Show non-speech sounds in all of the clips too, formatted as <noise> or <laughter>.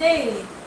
Hey.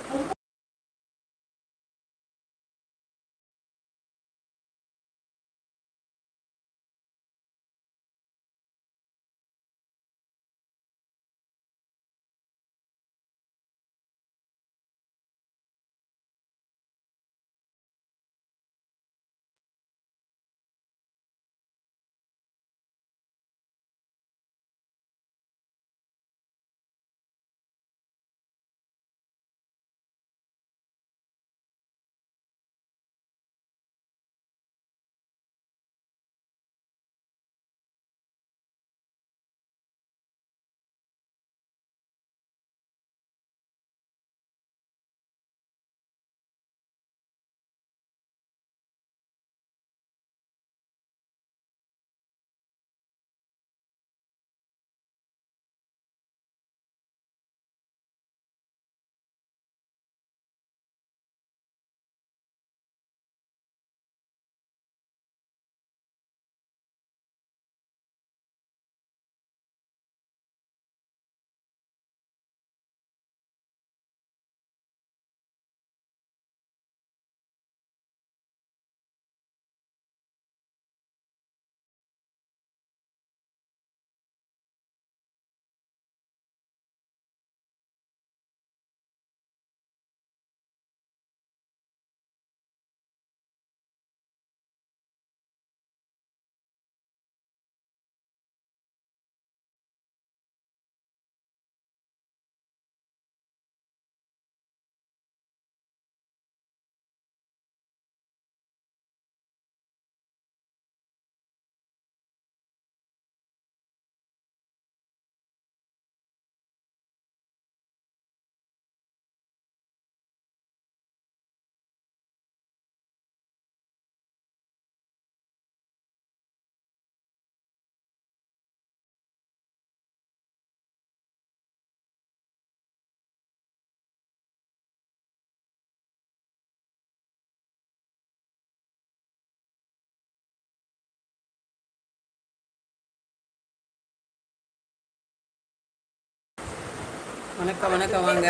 வணக்கம் வணக்கம் வாங்க.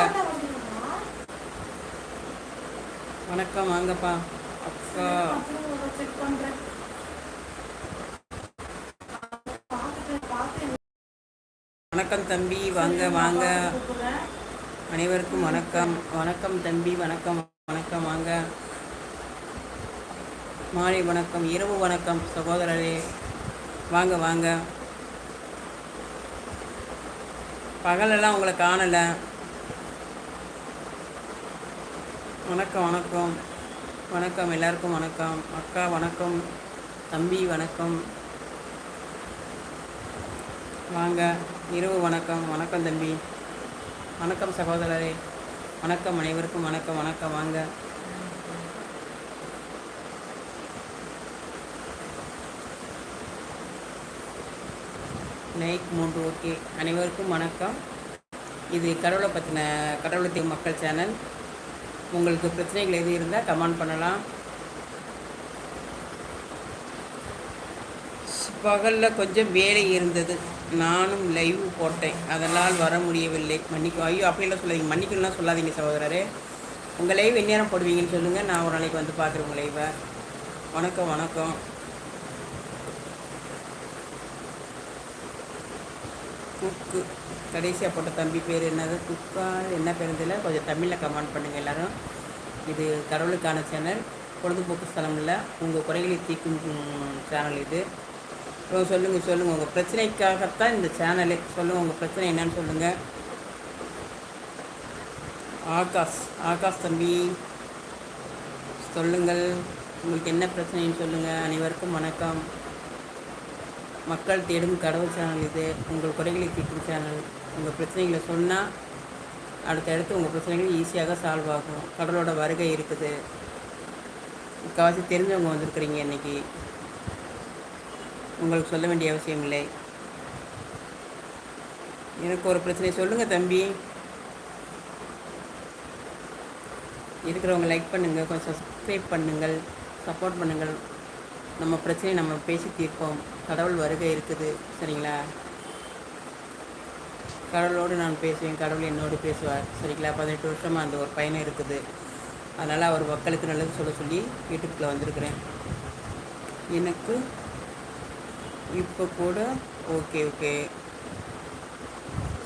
வணக்கம் வாங்கப்பா. அக்கா. வணக்கம் தம்பி வாங்க வாங்க. அனைவருக்கும் வணக்கம். வணக்கம் தம்பி வணக்கம் வணக்கம் வாங்க. மாலை வணக்கம் இரவு வணக்கம் சகோதரரே. வாங்க வாங்க. பகலெல்லாம் உங்களை காணலை. வணக்கம் வணக்கம். வணக்கம் எல்லாருக்கும் வணக்கம். அக்கா வணக்கம். தம்பி வணக்கம். வாங்க இரவு வணக்கம். வணக்கம் தம்பி. வணக்கம் சகோதரரே. வணக்கம் அனைவருக்கும் வணக்கம் வணக்கம். வாங்க. நைக் மூன்று ஓகே. அனைவருக்கும் வணக்கம். இது கடவுளை பற்றின கடவுளை தீவு மக்கள் சேனல். உங்களுக்கு பிரச்சனைகள் எது இருந்தால் கமெண்ட் பண்ணலாம். பகலில் கொஞ்சம் வேலை இருந்தது. நானும் லைவ் போட்டேன். அதனால் வர முடியவில்லை. மன்னிக்கும் ஐயோ அப்படியெல்லாம் சொல்லாதீங்க. மன்னிக்கணும்லாம் சொல்லாதீங்க சகோதரரே. உங்கள் லைவ் எந்நேரம் போடுவீங்கன்னு சொல்லுங்கள் நான் ஒரு நாளைக்கு வந்து பார்க்குறேன் உங்கள் லைவை வணக்கம் வணக்கம். குக்கு கடைசியாக போட்ட தம்பி பேர் என்னது? குக்கா என்ன பேர் தெரியல. கொஞ்சம் தமிழில் கமெண்ட் பண்ணுங்கள் எல்லோரும். இது கடவுளுக்கான சேனல் பொழுதுபோக்கு ஸ்தலம் இல்லை. உங்கள் குறைகளை தீர்க்கும் சேனல் இது. சொல்லுங்கள் சொல்லுங்கள் உங்கள் பிரச்சனைக்காகத்தான் இந்த சேனலே சொல்லுங்கள் உங்கள் பிரச்சனை என்னன்னு சொல்லுங்கள் ஆகாஷ். ஆகாஷ் தம்பி. சொல்லுங்கள். உங்களுக்கு என்ன பிரச்சனைன்னு சொல்லுங்கள் அனைவருக்கும் வணக்கம். மக்கள் தேடும் கடவுள் சேனல் இது உங்கள் குறைகளை தீர்க்கும் சேனல். உங்கள் பிரச்சனைகளை சொன்னால் அடுத்தடுத்து உங்கள் பிரச்சனைகள் ஈஸியாக சால்வ் ஆகும். கடலோட வருகை இருக்குது. முக்கால்வாசி தெரிஞ்சவங்க வந்திருக்கிறீங்க இன்னைக்கு. உங்களுக்கு சொல்ல வேண்டிய அவசியம் இல்லை. எனக்கு ஒரு பிரச்சனை. சொல்லுங்கள் தம்பி. இருக்கிறவங்க லைக் பண்ணுங்கள் கொஞ்சம் சப்ஸ்கிரைப் பண்ணுங்கள். சப்போர்ட் பண்ணுங்கள். நம்ம பிரச்சனையை நம்ம பேசி தீர்ப்போம். கடவுள் வருகை இருக்குது சரிங்களா? கடவுளோடு நான் பேசுவேன் கடவுள் என்னோடு பேசுவார் சரிங்களா? பதினெட்டு வருஷமாக அந்த ஒரு பயணம் இருக்குது. அதனால் அவர் மக்களுக்கு நல்லது சொல்ல சொல்லி யூடியூப்பில் வந்திருக்கிறேன். எனக்கு இப்போ கூட ஓகே ஓகே.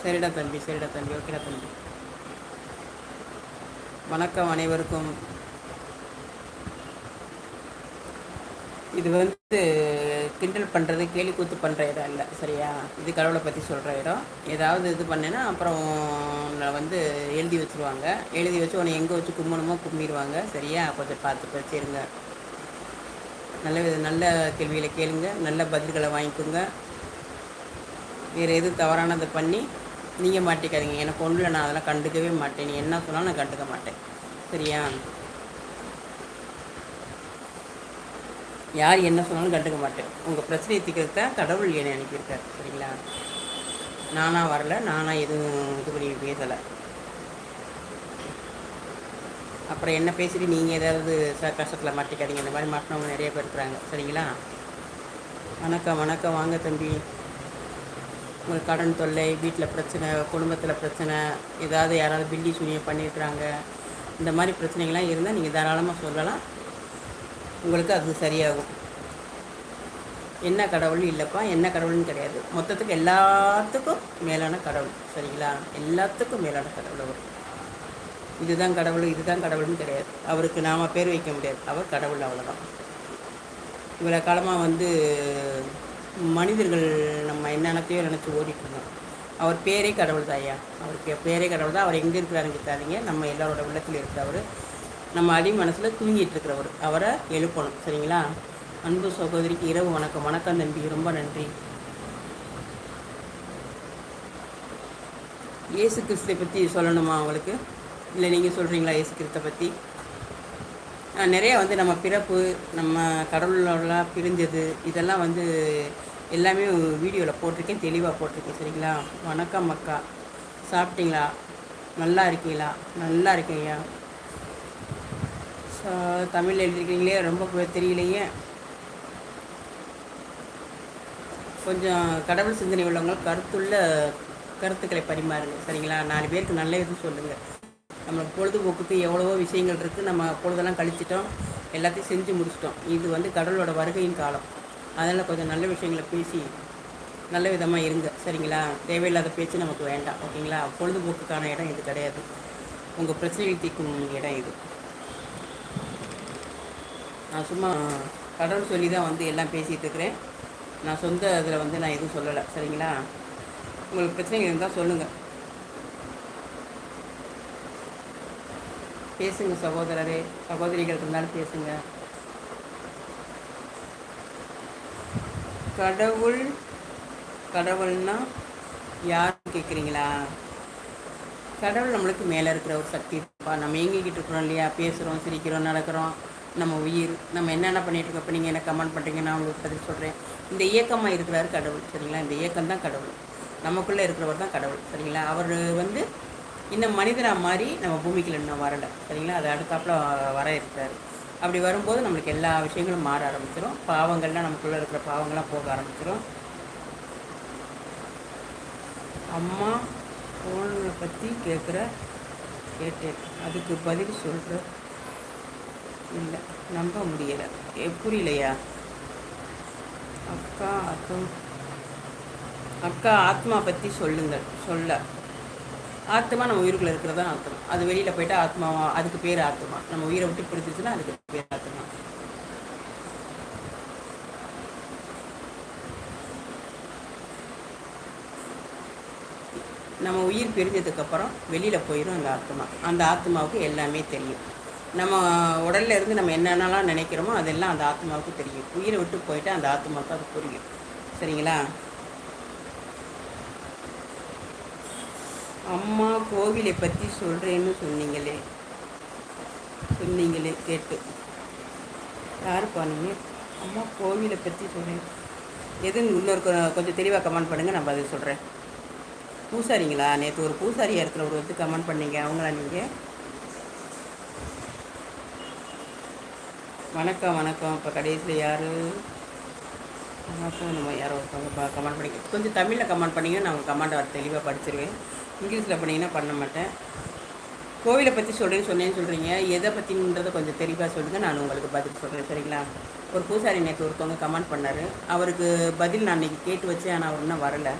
சரிடா தம்பி சரிடா தம்பி ஓகேடா தம்பி. வணக்கம் அனைவருக்கும். இது வந்து கிண்டல் பண்ணுறது கேலி கூத்து பண்ணுற இடம் இல்லை சரியா? இது கடவுளை பற்றி சொல்கிற இடம். ஏதாவது இது பண்ணேன்னா அப்புறம் உன்னை வந்து எழுதி வச்சுருவாங்க. எழுதி வச்சு உன்னை எங்கே வச்சு கும்பணுமோ கும்பிடுவாங்க சரியா? கொஞ்சம் பார்த்து வச்சுருங்க நல்ல வித நல்ல கேள்விகளை கேளுங்க. நல்ல பதில்களை வாங்கிக்கோங்க. வேறு எதுவும் தவறானதை பண்ணி நீங்கள் மாட்டிக்காதீங்க. எனக்கு ஒன்றில் நான் அதெல்லாம் கண்டுக்கவே மாட்டேன். நீ என்ன சொன்னாலும் நான் கண்டுக்க மாட்டேன். சரியா? யார் என்ன சொன்னாலும் கண்டுக்க மாட்டேன். உங்கள் பிரச்சனையை தீர்க்கறதுக்கு தான் கடவுள் என்னை அனுப்பியிருக்கார் சரிங்களா? நானாக வரல நானாக எதுவும் இது பண்ணி பேசலை. அப்புறம் என்ன பேசிட்டு நீங்கள் ஏதாவது ச கஷ்டத்தில் மாட்டிக்காதீங்க இந்த மாதிரி மாட்டினவங்க நிறைய பேர் இருக்கிறாங்க சரிங்களா? வணக்கம் வணக்கம் வாங்க தம்பி. உங்களுக்கு கடன் தொல்லை வீட்டில் பிரச்சனை குடும்பத்தில் பிரச்சனை ஏதாவது யாராவது பில்லி சூனியம் பண்ணியிருக்கிறாங்க இந்த மாதிரி பிரச்சனைகள்லாம் இருந்தால் நீங்கள் தாராளமாக சொல்லலாம். உங்களுக்கு அது சரியாகும். என்ன கடவுள் இல்லைப்பா என்ன கடவுள்னு கிடையாது. மொத்தத்துக்கு எல்லாத்துக்கும் மேலான கடவுள் சரிங்களா? எல்லாத்துக்கும் மேலான கடவுள் அவர். இதுதான் கடவுள் இதுதான் கடவுள்னு கிடையாது. அவருக்கு நாம் பேர் வைக்க முடியாது. அவர் கடவுள் அவ்வளோதான் இவ்வளோ காலமாக வந்து மனிதர்கள் நம்ம என்னென்னத்தையோ நினச்சி ஓடிட்டுருந்தோம் அவர் பேரே கடவுள் தான் ஐயா. அவருக்கு பேரே கடவுள் தான். அவர் எங்கே இருக்கிறாருன்னு கேட்காதீங்க நம்ம எல்லாரோட உள்ளத்தில் இருக்கிறவர் நம்ம அடி மனசில் தூங்கிட்டு இருக்கிறவர். அவரை எழுப்பணும். சரிங்களா? அன்பு சகோதரிக்கு இரவு வணக்கம். வணக்கம் தம்பி. ரொம்ப நன்றி. இயேசு கிறிஸ்தை பற்றி சொல்லணுமா உங்களுக்கு? இல்லை நீங்கள் சொல்கிறீங்களா இயேசு கிறிஸ்தை பற்றி நிறைய வந்து நம்ம பிறப்பு நம்ம கடவுளோடலாம் பிரிஞ்சது இதெல்லாம் வந்து எல்லாமே வீடியோவில் போட்டிருக்கேன். தெளிவாக போட்டிருக்கேன். சரிங்களா? வணக்கம் அக்கா. சாப்பிட்டீங்களா? நல்லா இருக்கீங்களா? நல்லா இருக்கீங்க தமிழில் எழுதிருக்கீங்களே ரொம்ப தெரியலையே. கொஞ்சம் கடவுள் சிந்தனை உள்ளவங்க கருத்துள்ள கருத்துக்களை பரிமாறுங்க. சரிங்களா? நாலு பேருக்கு நல்ல இது சொல்லுங்கள் நம்மளுக்கு பொழுதுபோக்குக்கு எவ்வளவோ விஷயங்கள் இருக்குது நம்ம பொழுதெல்லாம் கழிச்சிட்டோம். எல்லாத்தையும் செஞ்சு முடிச்சிட்டோம். இது வந்து கடவுளோட வருகையின் காலம். அதனால் கொஞ்சம் நல்ல விஷயங்களை பேசி நல்ல விதமாக இருங்க. சரிங்களா? தேவையில்லாத பேச்சு நமக்கு வேண்டாம். ஓகேங்களா? பொழுதுபோக்குக்கான இடம் இது கிடையாது. உங்கள் பிரச்சனைகள் தீர்க்கும் இடம் இது. நான் சும்மா கடவுள் சொல்லி தான் வந்து எல்லாம் பேசிகிட்டு இருக்கிறேன் நான் சொந்த இதில் வந்து நான் எதுவும் சொல்லலை சரிங்களா? உங்களுக்கு பிரச்சனைகள் இருந்தால் சொல்லுங்கள் பேசுங்க சகோதரரே சகோதரிகள் இருந்தாலும் பேசுங்க. கடவுள் கடவுள்னா யார் கேட்குறீங்களா? கடவுள் நம்மளுக்கு மேலே இருக்கிற ஒரு சக்தி இருப்பா. நம்ம இயங்கிக்கிட்டு இருக்கிறோம் இல்லையா? பேசுகிறோம் சிரிக்கிறோம் நடக்கிறோம். நம்ம உயிர் நம்ம என்னென்ன பண்ணிகிட்டு இருக்கோம் இப்போ நீங்கள் என்ன கமெண்ட் பண்ணுறீங்க நான் உங்களுக்கு பதில் சொல்கிறேன் இந்த இயக்கமாக இருக்கிறாரு கடவுள் சரிங்களா? இந்த இயக்கம் தான் கடவுள். நமக்குள்ளே இருக்கிறவர் தான் கடவுள் சரிங்களா? அவர் வந்து இந்த மனிதராக மாதிரி நம்ம பூமிக்குள்ள இன்னும் வரலை சரிங்களா? அது அடுத்தாப்புல வர இருக்கிறாரு. அப்படி வரும்போது நம்மளுக்கு எல்லா விஷயங்களும் மாற ஆரம்பிச்சிடும் பாவங்கள்லாம் நமக்குள்ளே இருக்கிற பாவங்கள்லாம் போக ஆரம்பிச்சிடும் அம்மா ஃபோனை பற்றி கேட்குற கேட்டேன். அதுக்கு பதில் சொல்கிற இல்லை. நம்ப முடியலை. புரியலையா? அக்கா அக்கா. அக்கா ஆத்மா பற்றி சொல்லுங்கள். சொல்ல. ஆத்மா நம்ம உயிருக்குள்ள இருக்கிறதா ஆத்மா. அது வெளியில் போயிட்டா ஆத்மாவா அதுக்கு பேர் ஆத்மா. நம்ம உயிரை விட்டு பிடிச்சிச்சுன்னா அதுக்கு பேர் ஆத்மா. நம்ம உயிர் பிரிஞ்சதுக்கப்புறம் வெளியில் போயிடும் அந்த ஆத்மா. அந்த ஆத்மாவுக்கு எல்லாமே தெரியும். நம்ம உடல்ல இருந்து நம்ம என்னென்னலாம் நினைக்கிறோமோ அதெல்லாம் அந்த ஆத்மாவுக்கு தெரியும். உயிரை விட்டு போயிட்டு அந்த ஆத்மாவுக்கு அது புரியும். சரிங்களா? அம்மா கோவிலை பற்றி சொல்கிறேன்னு சொன்னீங்களே. சொன்னீங்களே கேட்டு. யார் பாருங்க அம்மா கோவிலை பற்றி சொல்கிறேன் எதுன்னு இன்னொரு கொஞ்சம் தெளிவாக கமெண்ட் பண்ணுங்கள் நம்ம அதை சொல்கிறேன் பூசாரிங்களா? நேற்று ஒரு பூசாரி இடத்துல ஒரு வந்து கமெண்ட் பண்ணீங்க. அவங்களா நீங்கள் வணக்கம் வணக்கம். இப்போ கடைசியில் யார்? வணக்கம் நம்ம யாரோ ஒருத்தவங்க கமெண்ட் பண்ணி கொஞ்சம் தமிழில் கமெண்ட் பண்ணிங்கன்னா நான் உங்கள் கமெண்ட் தெளிவாக படிச்சிருவேன். இங்கிலீஷில் பண்ணிங்கன்னா பண்ண மாட்டேன். கோவிலை பற்றி சொல்கிறேன்னு சொன்னேன்னு சொல்கிறீங்க எதை பற்றின்றதை கொஞ்சம் தெளிவாக சொல்லுங்கள் நான் உங்களுக்கு பதில் சொல்கிறேன் சரிங்களா? ஒரு பூசாரி நேற்று ஒருத்தவங்க கமெண்ட் பண்ணார். அவருக்கு பதில் நான் இன்றைக்கி கேட்டு வச்சேன். ஆனால் அவர் இன்னும் வரலை.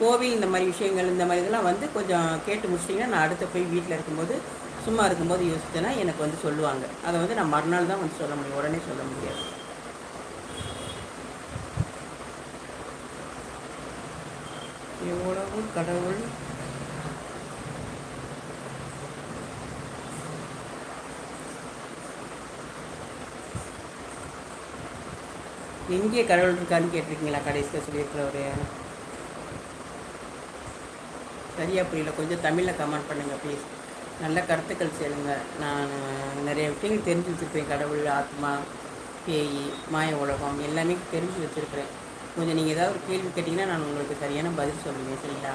கோவில் இந்த மாதிரி விஷயங்கள் இந்த மாதிரி இதெல்லாம் வந்து கொஞ்சம் கேட்டு முடிச்சிட்டிங்கன்னா நான் அடுத்த போய் வீட்டில் இருக்கும்போது சும்மா இருக்கும்போது யோசித்தேன்னா எனக்கு வந்து சொல்லுவாங்க. அதை வந்து நான் மறுநாள் தான் வந்து சொல்ல முடியும். உடனே சொல்ல முடியாது. எவ்வளவு கடவுள். எங்கே கடவுள் இருக்கான்னு கேட்டிருக்கீங்களா கடைசியில் சொல்லியிருக்கிறவர்? சரியா புரியல. கொஞ்சம் தமிழில் கமெண்ட் பண்ணுங்கள் ப்ளீஸ் நல்ல கருத்துக்கள் சொல்லுங்க. நான் நிறைய விஷயங்கள் தெரிஞ்சு வச்சுருப்பேன். கடவுள் ஆத்மா பேய் மாய உலகம் எல்லாமே தெரிஞ்சு வச்சுருக்கிறேன். கொஞ்சம் நீங்கள் ஏதாவது ஒரு கேள்வி கேட்டிங்கன்னா நான் உங்களுக்கு சரியான பதில் சொல்லுவேன் சரிங்களா?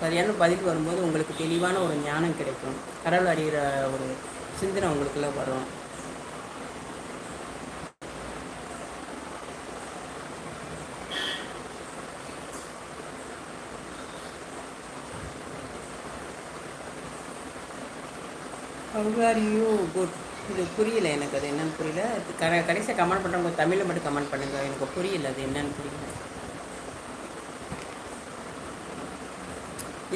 சரியான பதில் வரும்போது உங்களுக்கு தெளிவான ஒரு ஞானம் கிடைக்கும். கடவுள் அறிகிற ஒரு சிந்தனை உங்களுக்குள்ளே வரும். ஹவ்வாரியூ குட் இது புரியல எனக்கு. அது என்னன்னு புரியல. க கடைசியாக கமெண்ட் பண்ணுறவங்க தமிழில் மட்டும் கமெண்ட் பண்ணுங்கள் எனக்கு புரியல. அது என்னன்னு புரியல.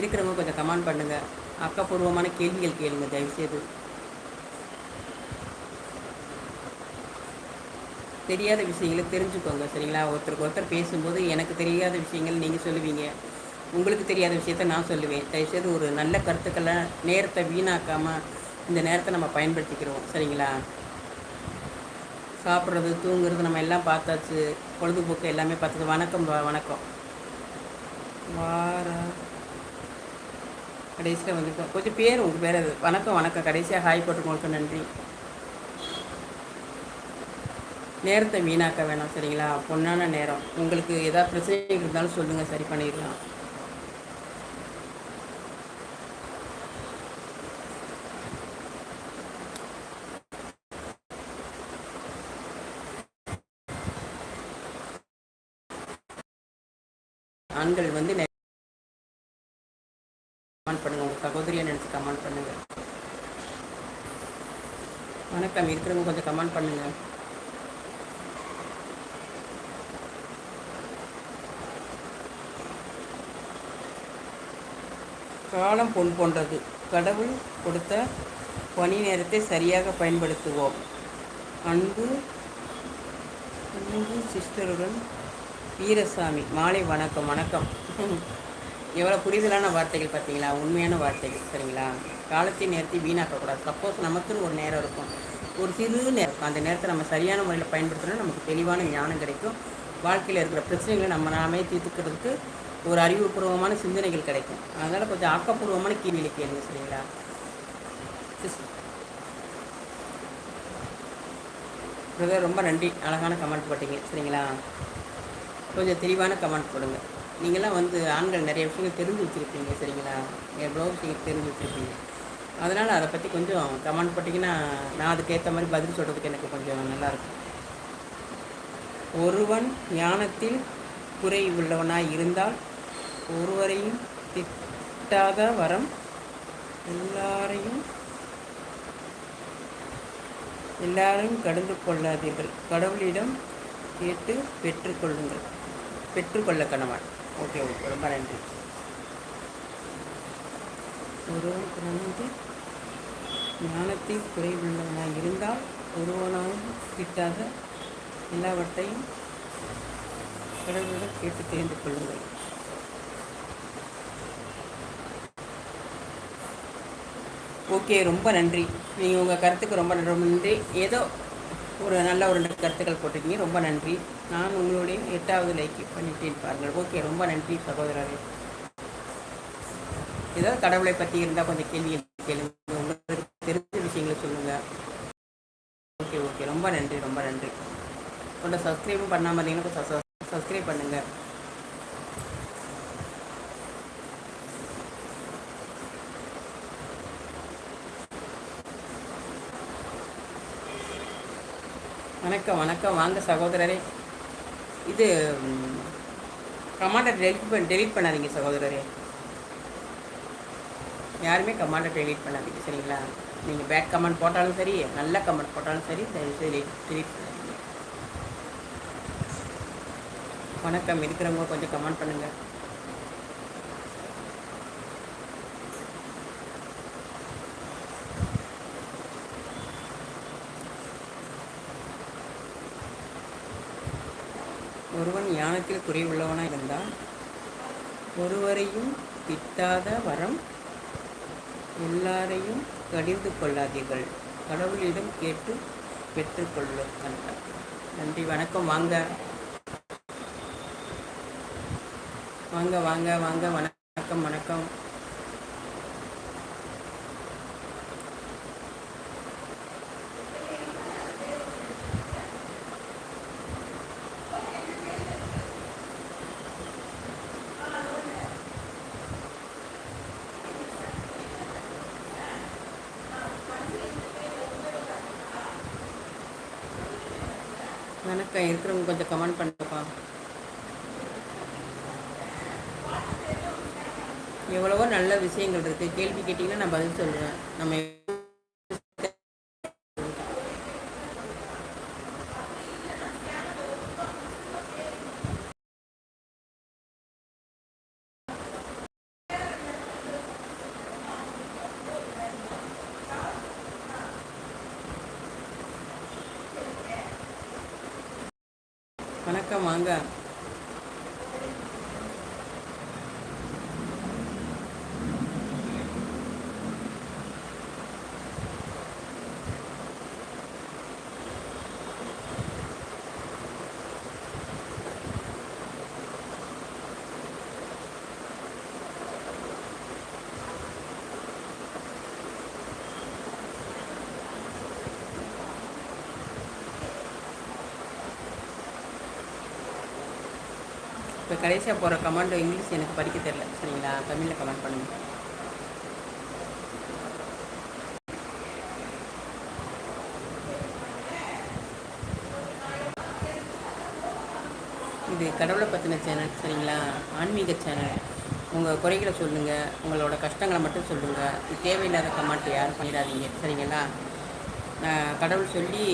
இருக்கிறவங்க கொஞ்சம் கமெண்ட் பண்ணுங்கள் ஆக்கப்பூர்வமான கேள்விகள் கேளுங்க. தயவுசெய்து. தெரியாத விஷயங்களை தெரிஞ்சுக்கோங்க. சரிங்களா? ஒருத்தருக்கு ஒருத்தர் பேசும்போது எனக்கு தெரியாத விஷயங்கள் நீங்கள் சொல்லுவீங்க. உங்களுக்கு தெரியாத விஷயத்த நான் சொல்லுவேன். தயவுசெய்து ஒரு நல்ல கருத்துக்களை நேரத்தை வீணாக்காமல் இந்த நேரத்தை நம்ம பயன்படுத்திக்கிறோம். சரிங்களா? சாப்பிட்றது தூங்குறது நம்ம எல்லாம் பார்த்தாச்சு. பொழுதுபோக்கு எல்லாமே பார்த்தது வணக்கம் வணக்கம். வார. கடைசியில் வந்துருக்கோம் கொஞ்சம் பேர் உங்கள் பேர் அது. வணக்கம் வணக்கம். கடைசியாக ஹாய் போட்டுக்கோங்க நன்றி. நேரத்தை வீணாக்க வேணாம். சரிங்களா? பொண்ணான நேரம். உங்களுக்கு ஏதாவது பிரச்சனை இருந்தாலும் சொல்லுங்கள் சரி பண்ணிடலாம். ஆண்கள் வந்து கமெண்ட் பண்ணுங்க. உங்கள் சகோதரியை நினச்சி கமெண்ட் பண்ணுங்க. வணக்கம். இருக்கிறவங்க கொஞ்சம் கமெண்ட் பண்ணுங்க. காலம் பொன் போன்றது. கடவுள் கொடுத்த பணி நேரத்தை சரியாக பயன்படுத்துவோம். அன்பு அன்பு சிஸ்டருடன் வீரசாமி மாலை வணக்கம் வணக்கம். எவ்வளோ புரிதலான வார்த்தைகள் பார்த்தீங்களா? உண்மையான வார்த்தைகள் சரிங்களா? காலத்தை நேரத்தை வீணாக்கக்கூடாது. சப்போஸ் நமக்குன்னு ஒரு நேரம் இருக்கும். ஒரு சிறு நேரம். அந்த நேரத்தை நம்ம சரியான முறையில் பயன்படுத்தினா நமக்கு தெளிவான ஞானம் கிடைக்கும். வாழ்க்கையில் இருக்கிற பிரச்சனைகளை நம்ம நாமே தீர்த்துக்கிறதுக்கு ஒரு அறிவுபூர்வமான சிந்தனைகள் கிடைக்கும். அதனால் கொஞ்சம் ஆக்கப்பூர்வமான கீழ்நிலை கேளுங்க சரிங்களா? ரொம்ப நன்றி. அழகான கமெண்ட் போட்டீங்க சரிங்களா? கொஞ்சம் தெளிவான கமெண்ட் கொடுங்க நீங்களாம் வந்து ஆண்கள் நிறைய விஷயங்கள் தெரிஞ்சு வச்சுருப்பீங்க சரிங்களா? எவ்வளோ விஷயங்கள் தெரிஞ்சு வச்சுருப்பீங்க. அதனால் அதை பற்றி கொஞ்சம் கமெண்ட் போட்டிங்கன்னா நான் அதுக்கேற்ற மாதிரி பதில் சொல்கிறதுக்கு எனக்கு கொஞ்சம் நல்லாயிருக்கும். ஒருவன் ஞானத்தில் குறை உள்ளவனாய் இருந்தால் ஒருவரையும் திட்டாத வரம் எல்லாரையும் எல்லாரும் கடந்து கொள்ளாதீர்கள். கடவுளிடம் கேட்டு பெற்றுக்கொள்ளுங்கள் பெற்றுக்கொள்ள கணவன் ஓகே ஓகே ரொம்ப நன்றி. ஒருவனுக்கு வந்து ஞானத்தில் குறைவுள்ளவனாக இருந்தால் ஒருவனாலும் கிட்டாத எல்லாவற்றையும் கடவுளிடம் கேட்டு தெரிந்து கொள்ளுங்கள். ஓகே ரொம்ப நன்றி. நீங்கள் உங்கள் கருத்துக்கு ரொம்ப ரொம்ப நன்றி. ஏதோ ஒரு நல்ல ஒரு ரெண்டு கருத்துக்கள் போட்டிருக்கீங்க. ரொம்ப நன்றி. நான் உங்களுடைய எட்டாவது லைக் பண்ணிட்டேன் பாருங்கள். ஓகே ரொம்ப நன்றி சகோதரரே. ஏதாவது கடவுளை பற்றி இருந்தால் கொஞ்சம் கேள்வி கேளுங்க. உங்களுக்கு தெரிஞ்ச விஷயங்களை சொல்லுங்கள் ஓகே ஓகே. ரொம்ப நன்றி ரொம்ப நன்றி. கொஞ்சம் சப்ஸ்கிரைபும் பண்ணாமல் இருந்தீங்கன்னா கொஞ்சம் சப்ஸ்கிரைப் பண்ணுங்கள் வணக்கம் வணக்கம். வாங்க சகோதரரே. இது கமாண்டை டெலிட் பண்ண டெலிட் பண்ணாதீங்க சகோதரரே. யாருமே கமாண்டை டெலிட் பண்ணாதீங்க சரிங்களா? நீங்கள் பேட் கமெண்ட் போட்டாலும் சரி நல்ல கமெண்ட் போட்டாலும் சரி டெலிட் டெலிட் பண்ணாதீங்க. வணக்கம். இருக்கிறவங்க கொஞ்சம் கமெண்ட் பண்ணுங்கள் குணத்தில் குறைவுள்ளவனாக இருந்தால் ஒருவரையும் திட்டாத வரம் எல்லாரையும் கடிந்து கொள்ளாதீர்கள். கடவுளிடம் கேட்டு பெற்றுக்கொள்ளும் கண்டார் நன்றி வணக்கம். வாங்க. வாங்க வாங்க வாங்க. வணக்கம் வணக்கம். வணக்கம் இருக்கிறவங்க கொஞ்சம் கமெண்ட் பண்ணுப்பா எவ்வளவோ நல்ல விஷயங்கள் இருக்குது கேள்வி கேட்டிங்கன்னா நான் பதில் சொல்லுவேன். நம்ம வணக்கம் வாங்க இப்போ கடைசியாக போகிற கமெண்ட் இங்கிலீஷ் எனக்கு படிக்க தெரில சரிங்களா? தமிழில் கமெண்ட் பண்ணுங்கள் இது கடவுளை பற்றின சேனல் சரிங்களா? ஆன்மீக சேனல் உங்கள் குறைகளை சொல்லுங்கள் உங்களோட கஷ்டங்களை மட்டும் சொல்லுங்கள் இது தேவையில்லாத கமெண்ட் யாரும் பண்ணிடாதீங்க. சரிங்களா? நான் கடவுள் சொல்லி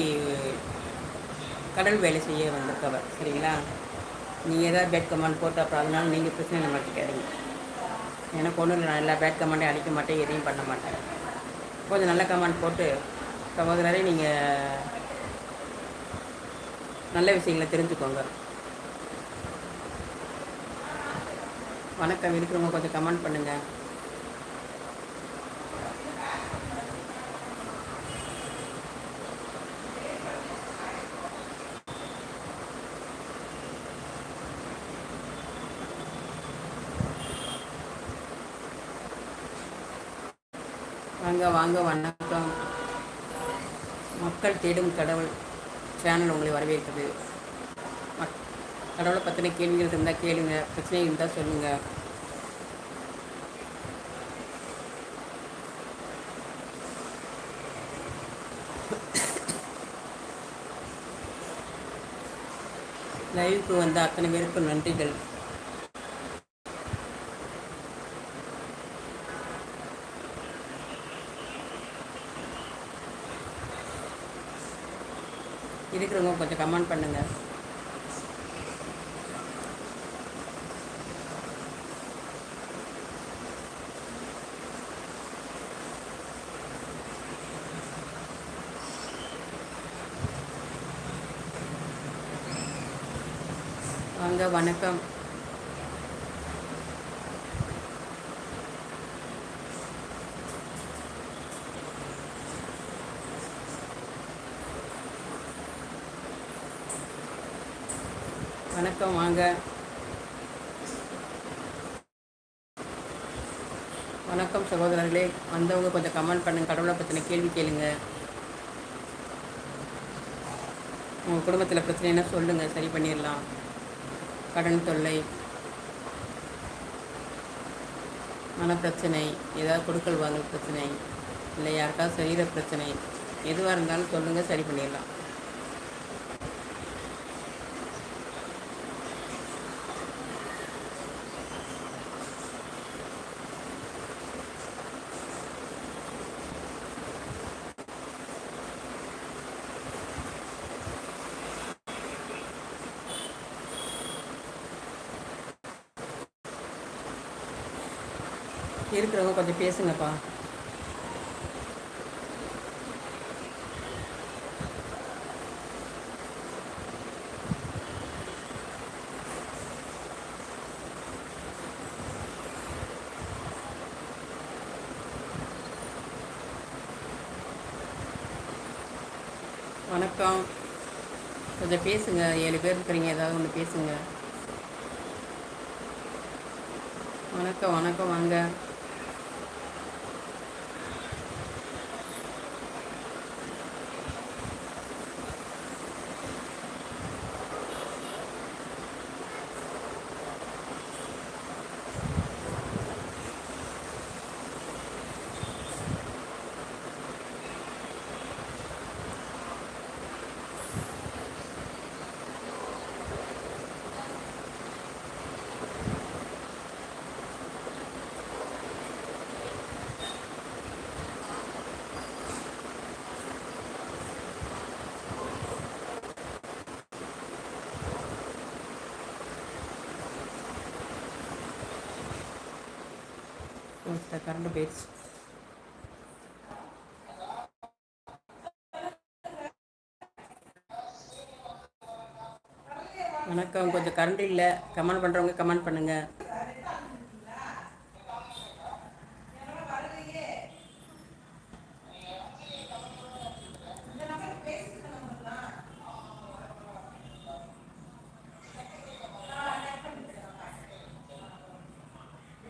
கடவுள் வேலை செய்ய வந்திருக்கவர் சரிங்களா? நீங்கள் ஏதாவது பேட் கமெண்ட் போட்டு அப்புறம் அதனால நீங்கள் பிரச்சனை மாட்டிக்காதீங்க எனக்கு ஒன்றும் இல்லை நான் எல்லா பேட் கமெண்ட்டையும் அழிக்க மாட்டேன் எதையும் பண்ண மாட்டேன். கொஞ்சம் நல்ல கமெண்ட் போட்டு சகோதரரை நீங்கள் நல்ல விஷயங்களை தெரிஞ்சுக்கோங்க. வணக்கம் இருக்கிறவங்க கொஞ்சம் கமெண்ட் பண்ணுங்கள் வாங்க வாங்க வணக்கம். மக்கள் தேடும் கடவுள் சேனல் உங்களை வரவேற்குது. மக் கடவுளை பற்றின கேள்விகள் இருந்தால் கேளுங்க பிரச்சனை இருந்தால் சொல்லுங்கள் லைவுக்கு <coughs> வந்த அத்தனை பேருக்கும் நன்றிகள். இருக்கிறவங்க கொஞ்சம் கமெண்ட் பண்ணுங்கள் வாங்க வணக்கம். வணக்கம் வாங்க. வணக்கம் சகோதரர்களே வந்தவங்க கொஞ்சம் கமெண்ட் பண்ணுங்க கடவுளை பற்றின கேள்வி கேளுங்க. உங்கள் குடும்பத்தில் பிரச்சனைனா சொல்லுங்கள் சரி பண்ணிடலாம் கடன் தொல்லை மனப்பிரச்சனை ஏதாவது கொடுக்கல் வாங்கல் பிரச்சனை இல்லை யாருக்காவது செய்கிற பிரச்சனை எதுவாக இருந்தாலும் சொல்லுங்கள் சரி பண்ணிடலாம் இருக்கிறவங்க கொஞ்சம் பேசுங்கப்பா. வணக்கம். கொஞ்சம் பேசுங்க. ஏழு பேர் இருக்கிறீங்க. ஏதாவது ஒன்று பேசுங்க. வணக்கம் வணக்கம். வாங்க. கரண்ட் போயிடுச்சு வணக்கம். கொஞ்சம் கரண்ட் இல்லை. கமெண்ட் பண்ணுறவங்க கமெண்ட் பண்ணுங்கள்